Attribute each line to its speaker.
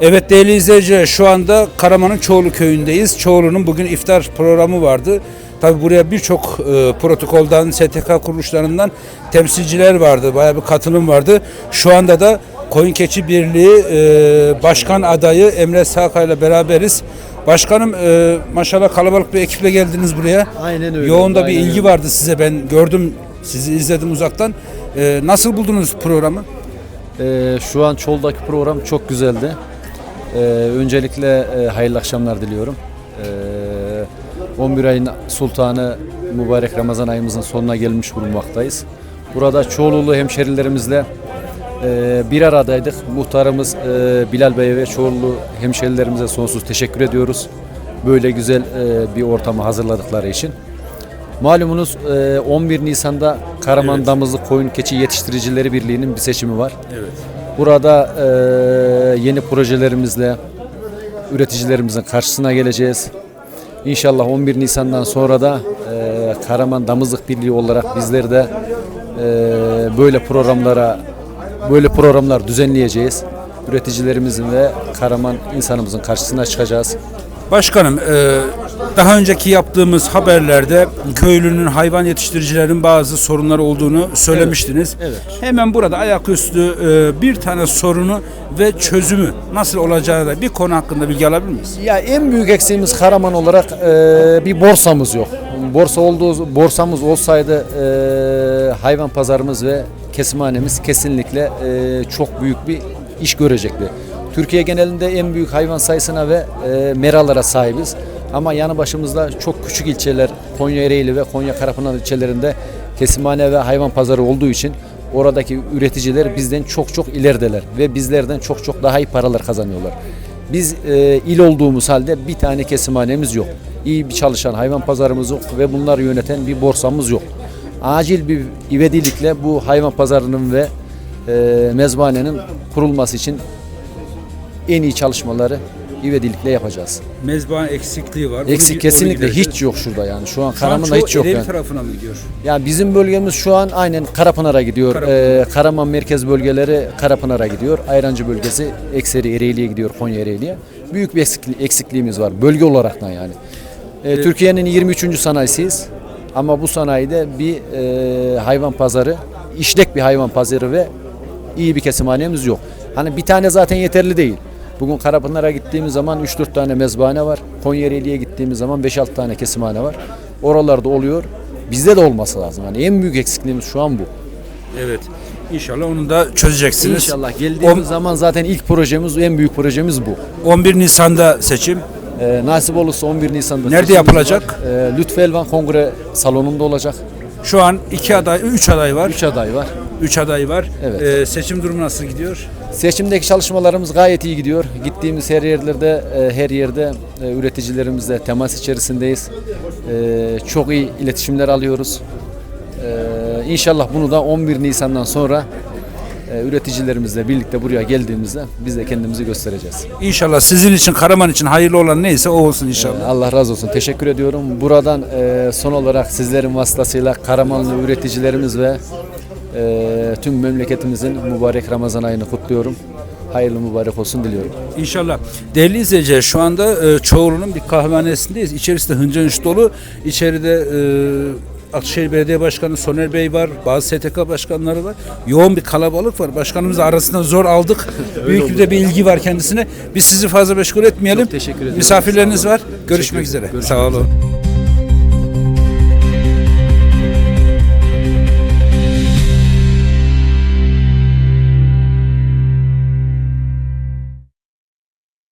Speaker 1: Evet değerli izleyiciler şu anda Karaman'ın Çoğulu köyündeyiz. Çoğulu'nun bugün iftar programı vardı. Tabi buraya birçok e, protokoldan, STK kuruluşlarından temsilciler vardı. Bayağı bir katılım vardı. Şu anda da Koyun Keçi Birliği e, Başkan adayı Emre Saka ile beraberiz. Başkanım e, maşallah kalabalık bir ekiple geldiniz buraya.
Speaker 2: Aynen öyle.
Speaker 1: Yoğun da bir
Speaker 2: aynen
Speaker 1: ilgi vardı size ben gördüm sizi izledim uzaktan. E, nasıl buldunuz programı?
Speaker 2: Ee, şu an Çol'daki program çok güzeldi. Ee, öncelikle e, hayırlı akşamlar diliyorum. Ee, 11 ayın sultanı mübarek Ramazan ayımızın sonuna gelmiş bulunmaktayız. Burada Çoğululu hemşerilerimizle e, bir aradaydık. Muhtarımız e, Bilal Bey ve Çoğululu hemşerilerimize sonsuz teşekkür ediyoruz. Böyle güzel e, bir ortamı hazırladıkları için. Malumunuz e, 11 Nisan'da Karaman Damızlık Koyun Keçi Yetiştiricileri Birliği'nin bir seçimi var.
Speaker 1: Evet.
Speaker 2: Burada e, yeni projelerimizle üreticilerimizin karşısına geleceğiz. İnşallah 11 Nisan'dan sonra da e, Karaman Damızlık Birliği olarak bizler de e, böyle programlara böyle programlar düzenleyeceğiz. Üreticilerimizin ve Karaman insanımızın karşısına çıkacağız.
Speaker 1: Başkanım, e, daha önceki yaptığımız haberlerde köylünün hayvan yetiştiricilerin bazı sorunları olduğunu söylemiştiniz.
Speaker 2: Evet,
Speaker 1: Hemen burada ayaküstü e, bir tane sorunu ve çözümü nasıl olacağını da bir konu hakkında bilgi alabilir miyiz?
Speaker 2: Ya en büyük eksiğimiz Karaman olarak e, bir borsamız yok. Borsa olduğu borsamız olsaydı e, hayvan pazarımız ve kesimhanemiz kesinlikle e, çok büyük bir iş görecekti. Türkiye genelinde en büyük hayvan sayısına ve e, meralara sahibiz. Ama yanı başımızda çok küçük ilçeler Konya Ereğli ve Konya Karapınar ilçelerinde kesimhane ve hayvan pazarı olduğu için oradaki üreticiler bizden çok çok ilerideler ve bizlerden çok çok daha iyi paralar kazanıyorlar. Biz e, il olduğumuz halde bir tane kesimhanemiz yok. İyi bir çalışan hayvan pazarımız yok ve bunları yöneten bir borsamız yok. Acil bir ivedilikle bu hayvan pazarının ve e, mezbahanenin kurulması için en iyi çalışmaları ivedilikle yapacağız.
Speaker 1: Mezbahan eksikliği var.
Speaker 2: Eksik
Speaker 1: onu
Speaker 2: kesinlikle
Speaker 1: gidereceğiz.
Speaker 2: hiç yok şurada yani. Şu an
Speaker 1: Şu an
Speaker 2: Karaman'da hiç yok yani.
Speaker 1: tarafına mı gidiyor?
Speaker 2: Yani bizim bölgemiz şu an aynen Karapınar'a gidiyor.
Speaker 1: Karapınar.
Speaker 2: Ee, Karaman merkez bölgeleri Karapınar'a gidiyor. Ayrancı bölgesi ekseri Ereğli'ye gidiyor, Konya Ereğli'ye. Büyük bir eksikli- eksikliğimiz var bölge olaraktan yani. Ee, Türkiye'nin 23. sanayisiyiz. Ama bu sanayide bir e, hayvan pazarı, işlek bir hayvan pazarı ve iyi bir kesimhanemiz yok. Hani bir tane zaten yeterli değil. Bugün Karapınar'a gittiğimiz zaman 3-4 tane mezbahane var. Konya Ereğli'ye gittiğimiz zaman 5-6 tane kesimhane var. Oralarda oluyor. Bizde de olması lazım. Yani en büyük eksikliğimiz şu an bu.
Speaker 1: Evet. İnşallah onu da çözeceksiniz.
Speaker 2: İnşallah geldiğimiz
Speaker 1: On-
Speaker 2: zaman zaten ilk projemiz, en büyük projemiz bu.
Speaker 1: 11 Nisan'da seçim.
Speaker 2: Ee, nasip olursa 11 Nisan'da
Speaker 1: Nerede yapılacak?
Speaker 2: var. Ee, Lütfü Elvan Kongre Salonu'nda olacak.
Speaker 1: Şu an iki aday, üç aday var.
Speaker 2: 3 aday var.
Speaker 1: Üç aday var.
Speaker 2: Evet.
Speaker 1: Ee, seçim durumu nasıl gidiyor?
Speaker 2: Seçimdeki çalışmalarımız gayet iyi gidiyor. Gittiğimiz her yerlerde, e, her yerde e, üreticilerimizle temas içerisindeyiz. E, Çok iyi iletişimler alıyoruz. İnşallah bunu da 11 Nisan'dan sonra üreticilerimizle birlikte buraya geldiğimizde biz de kendimizi göstereceğiz.
Speaker 1: İnşallah sizin için, Karaman için hayırlı olan neyse o olsun inşallah.
Speaker 2: Allah razı olsun. Teşekkür ediyorum. Buradan son olarak sizlerin vasıtasıyla Karamanlı üreticilerimiz ve e, tüm memleketimizin mübarek Ramazan ayını kutluyorum. Hayırlı mübarek olsun diliyorum.
Speaker 1: İnşallah. Değerli izleyiciler şu anda e, Çoğulu'nun bir kahvehanesindeyiz. İçerisi de hınca hınç dolu. İçeride e, Akşehir Belediye Başkanı Soner Bey var. Bazı STK başkanları var. Yoğun bir kalabalık var. Başkanımız arasında zor aldık. Büyük bir de bir ilgi var kendisine. Biz sizi fazla meşgul etmeyelim.
Speaker 2: Çok teşekkür ediyorum.
Speaker 1: Misafirleriniz var. Görüşmek üzere.
Speaker 2: Görüşmek
Speaker 1: Sağ olun.